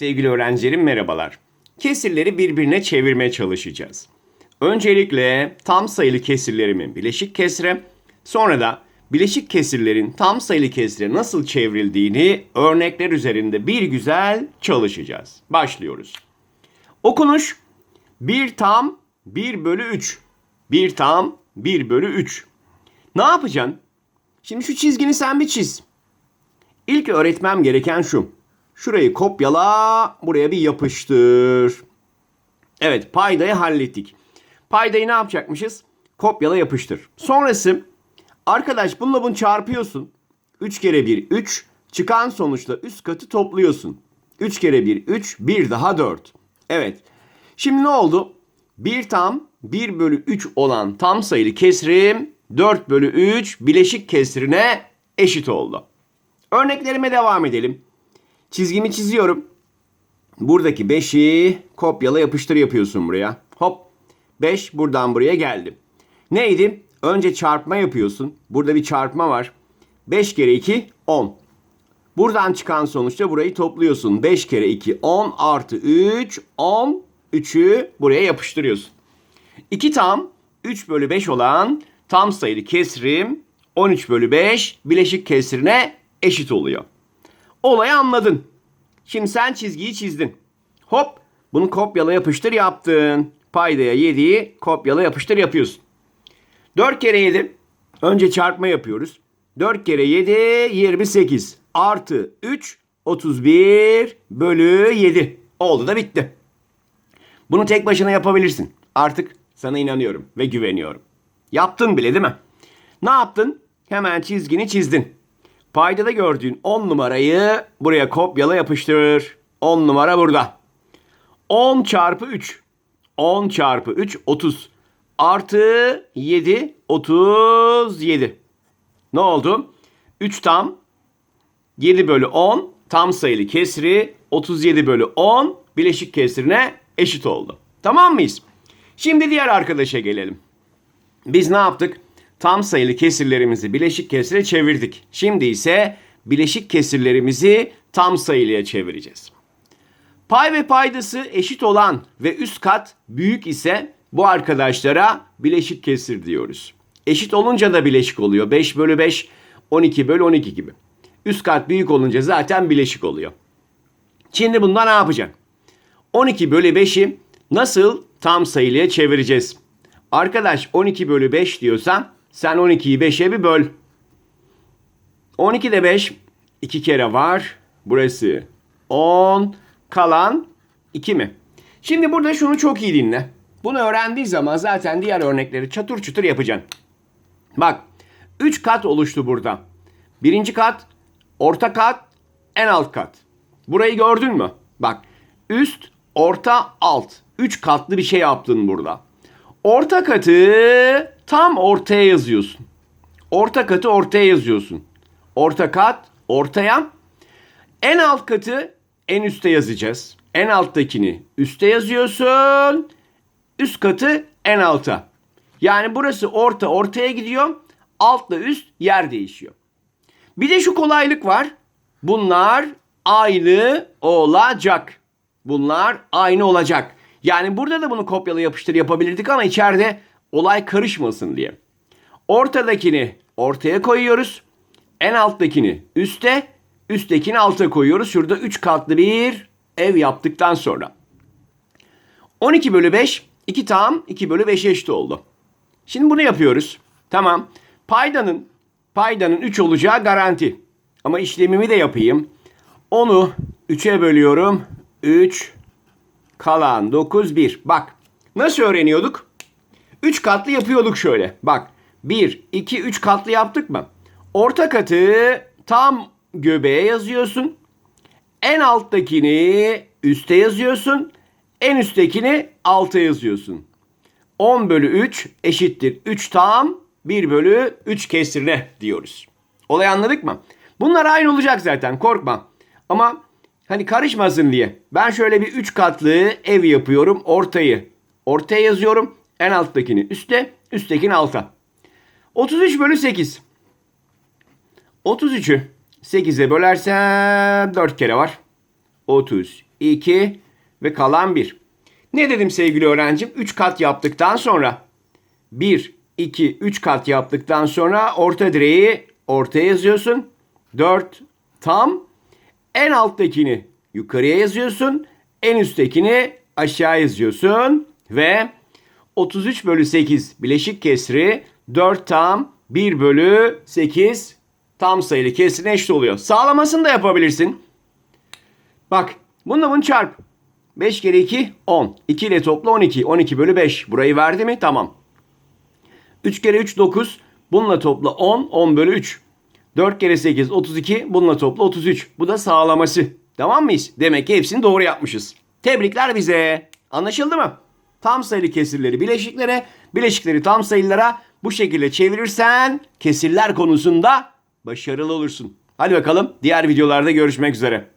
Sevgili öğrencilerim merhabalar. Kesirleri birbirine çevirmeye çalışacağız. Öncelikle tam sayılı kesirlerimin bileşik kesre, sonra da bileşik kesirlerin tam sayılı kesire nasıl çevrildiğini örnekler üzerinde bir güzel çalışacağız. Başlıyoruz. Okunuş 1 tam 1 bölü 3. 1 tam 1 bölü 3. Ne yapacaksın? Şimdi şu çizgini sen bir çiz. İlk öğretmem gereken şu. Şurayı kopyala, buraya bir yapıştır. Evet, paydayı hallettik. Paydayı ne yapacakmışız? Kopyala yapıştır. Sonrası arkadaş bununla bunu çarpıyorsun. 3 kere 1 3. Çıkan sonuçta üst katı topluyorsun. 3 kere 1 3. 1 daha 4. Evet. Şimdi ne oldu? 1 tam 1 bölü 3 olan tam sayılı kesrim 4 bölü 3 bileşik kesrine eşit oldu. Örneklerime devam edelim. Çizgimi çiziyorum. Buradaki 5'i kopyala yapıştır yapıyorsun buraya. Hop. 5 buradan buraya geldi. Neydi? Önce çarpma yapıyorsun. Burada bir çarpma var. 5 kere 2 10. Buradan çıkan sonuçta burayı topluyorsun. 5 kere 2 10 artı 3 10. 3'ü buraya yapıştırıyorsun. 2 tam 3 bölü 5 olan tam sayılı kesrim 13 bölü 5 bileşik kesrine eşit oluyor. Olayı anladın. Şimdi sen çizgiyi çizdin. Hop bunu kopyala yapıştır yaptın. Paydaya 7'yi kopyala yapıştır yapıyorsun. 4 kere 7 önce çarpma yapıyoruz. 4 kere 7 28 artı 3 31 bölü 7 oldu da bitti. Bunu tek başına yapabilirsin. Artık sana inanıyorum ve güveniyorum. Yaptın bile değil mi? Ne yaptın? Hemen çizgini çizdin. Paydada gördüğün 10 numarayı buraya kopyala yapıştır. 10 numara burada. 10 çarpı 3. 10 çarpı 3 30. Artı 7 37. Ne oldu? 3 tam 7 bölü 10 tam sayılı kesri 37 bölü 10 bileşik kesrine eşit oldu. Tamam mıyız? Şimdi diğer arkadaşa gelelim. Biz ne yaptık? Tam sayılı kesirlerimizi bileşik kesire çevirdik. Şimdi ise bileşik kesirlerimizi tam sayılıya çevireceğiz. Pay ve paydası eşit olan ve üst kat büyük ise bu arkadaşlara bileşik kesir diyoruz. Eşit olunca da bileşik oluyor. 5 bölü 5, 12 bölü 12 gibi. Üst kat büyük olunca zaten bileşik oluyor. Şimdi bunda ne yapacaksın? 12 bölü 5'i nasıl tam sayılıya çevireceğiz? Arkadaş 12 bölü 5 diyorsan sen 12'yi 5'e bir böl. 12'de 5 2 kere var. Burası 10 kalan 2 mi? Şimdi burada şunu çok iyi dinle. Bunu öğrendiği zaman zaten diğer örnekleri çatır çutur yapacaksın. Bak 3 kat oluştu burada. Birinci kat, orta kat, en alt kat. Burayı gördün mü? Bak üst, orta, alt. 3 katlı bir şey yaptın burada. Orta katı tam ortaya yazıyorsun. Orta katı ortaya yazıyorsun. Orta kat ortaya. En alt katı en üste yazacağız. En alttakini üste yazıyorsun. Üst katı en alta. Yani burası orta ortaya gidiyor. Altla üst yer değişiyor. Bir de şu kolaylık var. Bunlar aynı olacak. Bunlar aynı olacak. Yani burada da bunu kopyala yapıştır yapabilirdik ama içeride olay karışmasın diye. Ortadakini ortaya koyuyoruz. En alttakini üste, üsttekini alta koyuyoruz. Şurada 3 katlı bir ev yaptıktan sonra. 12 bölü 5, 2 tam 2 bölü 5 eşit oldu. Şimdi bunu yapıyoruz. Tamam. Paydanın paydanın 3 olacağı garanti. Ama işlemimi de yapayım. Onu 3'e bölüyorum. 3 kalan 9 1. Bak nasıl öğreniyorduk? 3 katlı yapıyorduk şöyle. Bak 1 2 3 katlı yaptık mı? Orta katı tam göbeğe yazıyorsun. En alttakini üste yazıyorsun. En üsttekini alta yazıyorsun. 10 bölü 3 eşittir 3 tam 1 bölü 3 kesirine diyoruz. Olayı anladık mı? Bunlar aynı olacak zaten korkma. Ama hani karışmasın diye ben şöyle bir 3 katlı ev yapıyorum. Ortayı ortaya yazıyorum. En alttakini üste, üsttekini alta. 33 bölü 8. 33'ü 8'e bölersem 4 kere var. 32 2 ve kalan 1. Ne dedim sevgili öğrencim? 3 kat yaptıktan sonra 1, 2, 3 kat yaptıktan sonra orta direği ortaya yazıyorsun. 4 tam. En alttakini yukarıya yazıyorsun. En üsttekini aşağı yazıyorsun. Ve 33 bölü 8 bileşik kesri 4 tam 1 bölü 8 tam sayılı kesrine eşit oluyor. Sağlamasını da yapabilirsin. Bak bununla bunu çarp. 5 kere 2 10. 2 ile topla 12. 12 bölü 5. Burayı verdi mi? Tamam. 3 kere 3 9. Bununla topla 10. 10 bölü 3. 4 kere 8 32. Bununla topla 33. Bu da sağlaması. Tamam mıyız? Demek ki hepsini doğru yapmışız. Tebrikler bize. Anlaşıldı mı? Tam sayılı kesirleri bileşiklere, bileşikleri tam sayılara bu şekilde çevirirsen kesirler konusunda başarılı olursun. Hadi bakalım diğer videolarda görüşmek üzere.